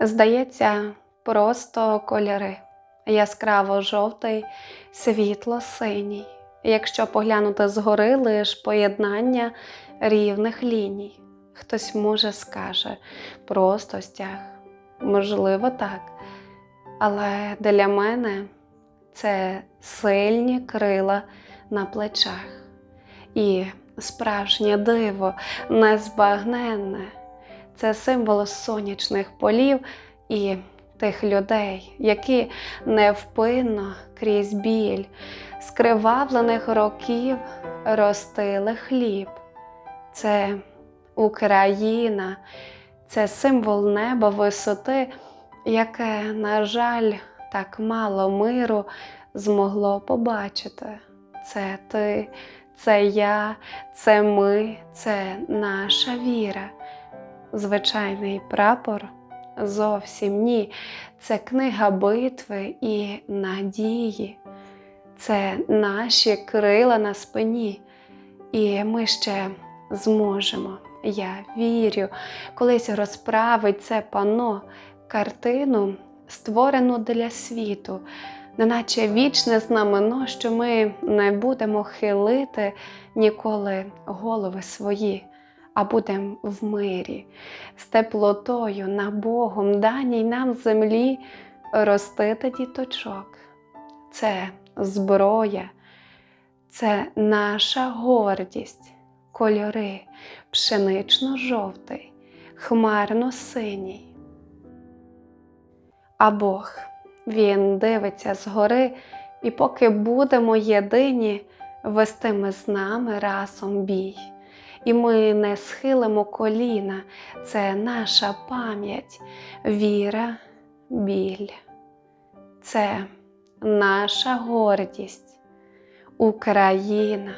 Здається, просто кольори. Яскраво жовтий, світло синій. Якщо поглянути згори лиш поєднання рівних ліній. Хтось може скаже просто стяг. Можливо, так. Але для мене це сильні крила на плечах. І справжнє диво, незбагненне. Це символ сонячних полів і тих людей, які невпинно крізь біль скривавлених років ростили хліб. Це Україна, це символ неба висоти, яке, на жаль, так мало миру змогло побачити. Це ти, це я, це ми, це наша віра. Звичайний прапор зовсім ні. Це книга битви і надії. Це наші крила на спині. І ми ще зможемо. Я вірю, колись розправить це пано, картину, створену для світу, неначе вічне знамено, що ми не будемо хилити ніколи голови свої, а будемо в мирі, з теплотою на Богом даній нам землі ростити діточок. Це зброя, це наша гордість, кольори пшенично-жовтий, хмарно-синій. А Бог, Він дивиться згори, і поки будемо єдині, вестиме з нами разом бій. І ми не схилимо коліна, це наша пам'ять, віра, біль. Це наша гордість, Україна.